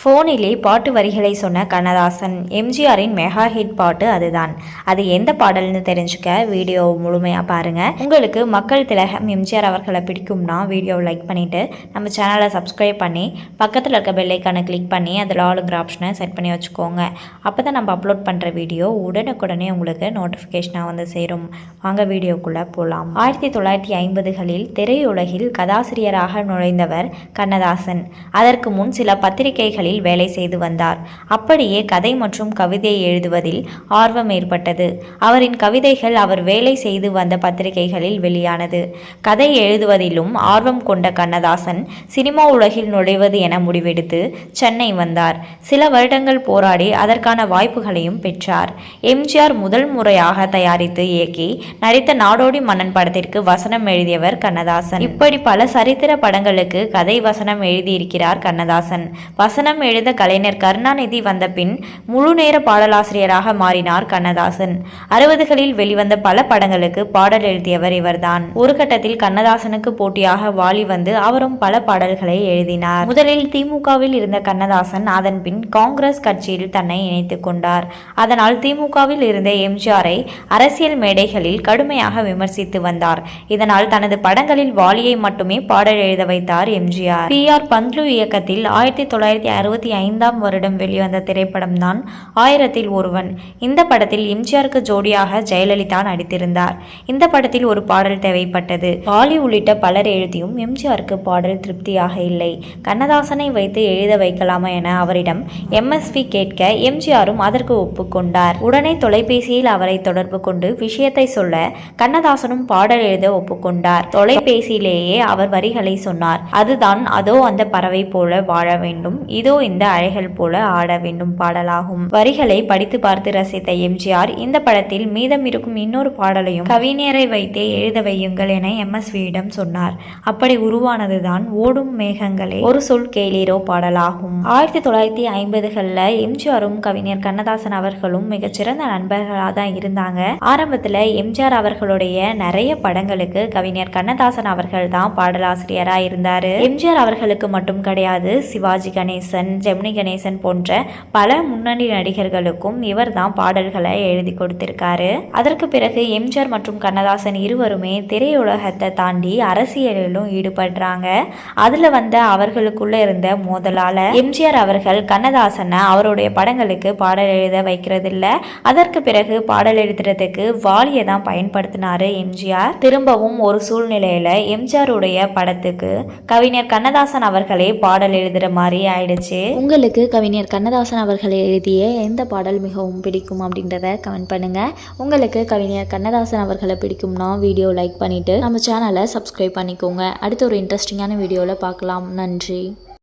ஃபோனிலே பாட்டு வரிகளை சொன்ன கண்ணதாசன். எம்ஜிஆரின் மெகா ஹிட் பாட்டு அதுதான். அது எந்த பாடல்னு தெரிஞ்சுக்க வீடியோ முழுமையாக பாருங்கள் உங்களுக்கு மக்கள் திலகம் எம்ஜிஆர் அவர்களை பிடிக்கும்னா வீடியோவை லைக் பண்ணிவிட்டு நம்ம சேனலை சப்ஸ்கிரைப் பண்ணி பக்கத்தில் இருக்க பெல்லைக்கானை கிளிக் பண்ணி அதில் ஆளுங்கிற ஆப்ஷனை செட் பண்ணி வச்சுக்கோங்க. அப்போ தான் நம்ம அப்லோட் பண்ணுற வீடியோ உடனுக்குடனே உங்களுக்கு நோட்டிஃபிகேஷனாக வந்து சேரும். வாங்க வீடியோக்குள்ளே போகலாம் ஆயிரத்தி தொள்ளாயிரத்தி ஐம்பதுகளில் திரையுலகில் கதாசிரியராக நுழைந்தவர் கண்ணதாசன். அதற்கு முன் சில பத்திரிகைகளில் வேலை செய்து வந்தார். அப்படியே கதை மற்றும் கவிதை எழுதுவதில் ஆர்வம் ஏற்பட்டது. அவரின் கவிதைகள் அவர் வேலை செய்து வந்த பத்திரிகைகளில் வெளியானது. கதை எழுதுவதிலும் ஆர்வம் கொண்ட கண்ணதாசன் சினிமா உலகில் நுழைவது என முடிவெடுத்து சென்னை வந்தார். சில வருடங்கள் போராடி அதற்கான வாய்ப்புகளையும் பெற்றார். எம்ஜிஆர் முதல் முறையாக தயாரித்து இயக்கி நடித்த நாடோடி மன்னன் படத்திற்கு வசனம் எழுதியவர் கண்ணதாசன். இப்படி பல சரித்திர படங்களுக்கு கதை வசனம் எழுதியிருக்கிறார் கண்ணதாசன். வசனம் எழுத கலைஞர் கருணாநிதி வந்த பின் முழு நேர பாடலாசிரியராக மாறினார் கண்ணதாசன். அறுபதுகளில் வெளிவந்த பல படங்களுக்கு பாடல் எழுதியவர் இவர்தான். ஒரு கட்டத்தில் கண்ணதாசனுக்கு போட்டியாக வாலி வந்து அவரும் பல பாடல்களை எழுதினார். முதலில் திமுகவில் இருந்த கண்ணதாசன் அதன் பின் காங்கிரஸ் கட்சியில் தன்னை இணைத்துக் கொண்டார். அதனால் திமுகவில் இருந்த எம்ஜிஆரை அரசியல் மேடைகளில் கடுமையாக விமர்சித்து வந்தார். இதனால் தனது படங்களில் வாலியை மட்டுமே பாடல் எழுத வைத்தார் எம்ஜிஆர். பி ஆர் பந்த்லு இயக்கத்தில் ஆயிரத்தி தொள்ளாயிரத்தி அறுபத்தி ஐந்தாம் வருடம் வெளிவந்த திரைப்படம்தான் ஆயிரத்தில் ஒருவன். இந்த படத்தில் எம்ஜிஆருக்கு ஜோடியாக ஜெயலலிதா நடித்திருந்தார். இந்த படத்தில் ஒரு பாடல் தேவைப்பட்டது. பாலி உள்ளிட்ட பலர் எழுதியும் எம்ஜிஆருக்கு பாடல் திருப்தியாக இல்லை. கண்ணதாசனை வைத்து எழுத வைக்கலாமா என அவரிடம் எம்எஸ்வி கேட்க எம்ஜிஆரும் அதற்கு ஒப்புக்கொண்டார் உடனே தொலைபேசியில் அவரை தொடர்பு கொண்டு விஷயத்தை சொல்ல கண்ணதாசனும் பாடல் எழுத ஒப்புக்கொண்டார் தொலைபேசியிலேயே அவர் வரிகளை சொன்னார். அதுதான் அதோ அந்த பறவை போல வாழ வேண்டும். இதோ இந்த அழைகள் போல ஆட வேண்டும் பாடலாகும். வரிகளை படித்து பார்த்து ரசித்த எம்ஜிஆர் இந்த படத்தில் மீதம் இருக்கும் இன்னொரு பாடலையும் கவிஞரை வைத்தே எழுத வையுங்கள் என எம். எஸ்வியிடம் சொன்னார். அப்படி உருவானதுதான் ஓடும் மேகங்களே. ஒரு சொல் கேளீரோ பாடலாகும். ஆயிரத்தி தொள்ளாயிரத்தி ஐம்பதுகளில் எம்ஜிஆரும் கவிஞர் கண்ணதாசன் அவர்களும் மிகச்சிறந்த நண்பர்களாக தான் இருந்தாங்க. ஆரம்பத்தில் எம்ஜிஆர் அவர்களுடைய நிறைய படங்களுக்கு கவிஞர் கண்ணதாசன் அவர்கள் தான் பாடலாசிரியராக இருந்தார். எம்ஜிஆர் அவர்களுக்கு மட்டும் கிடையாது சிவாஜி கணேசன் ஜெமினி கணேசன் போன்ற பல முன்னணி நடிகர்களுக்கும் இவர் தான் பாடல்களை எழுதி கொடுத்திருக்காரு. அதற்கு பிறகு எம்ஜிஆர் மற்றும் கண்ணதாசன் இருவருமே திரையுலகத்தை தாண்டி அரசியலிலும் ஈடுபடுறாங்க. அதுல வந்த அவர்களுக்குள்ள இருந்த மோதலால எம்ஜிஆர் அவர்கள் கண்ணதாசனை அவருடைய படங்களுக்கு பாடல் எழுத வைக்கிறது இல்ல அதற்கு பிறகு பாடல் எழுதுறதுக்கு வாலியை தான் பயன்படுத்தினாரு எம்ஜிஆர். திரும்பவும் ஒரு சூழ்நிலையில எம்ஜிஆருடைய படத்துக்கு கவிஞர் கண்ணதாசன் அவர்களே பாடல் எழுதுற மாதிரி ஆயிடுச்சு. உங்களுக்கு கவிஞர் கண்ணதாசன் அவர்கள் எழுதிய எந்த பாடல் மிகவும் பிடிக்கும் அப்படின்றத கமெண்ட் பண்ணுங்க. உங்களுக்கு கவிஞர் கண்ணதாசன் அவர்களை பிடிக்கும்னா வீடியோ லைக் பண்ணிட்டு நம்ம சேனலை சப்ஸ்கிரைப் பண்ணிக்கோங்க. அடுத்த ஒரு இன்ட்ரெஸ்டிங்கான வீடியோவில் பார்க்கலாம். நன்றி.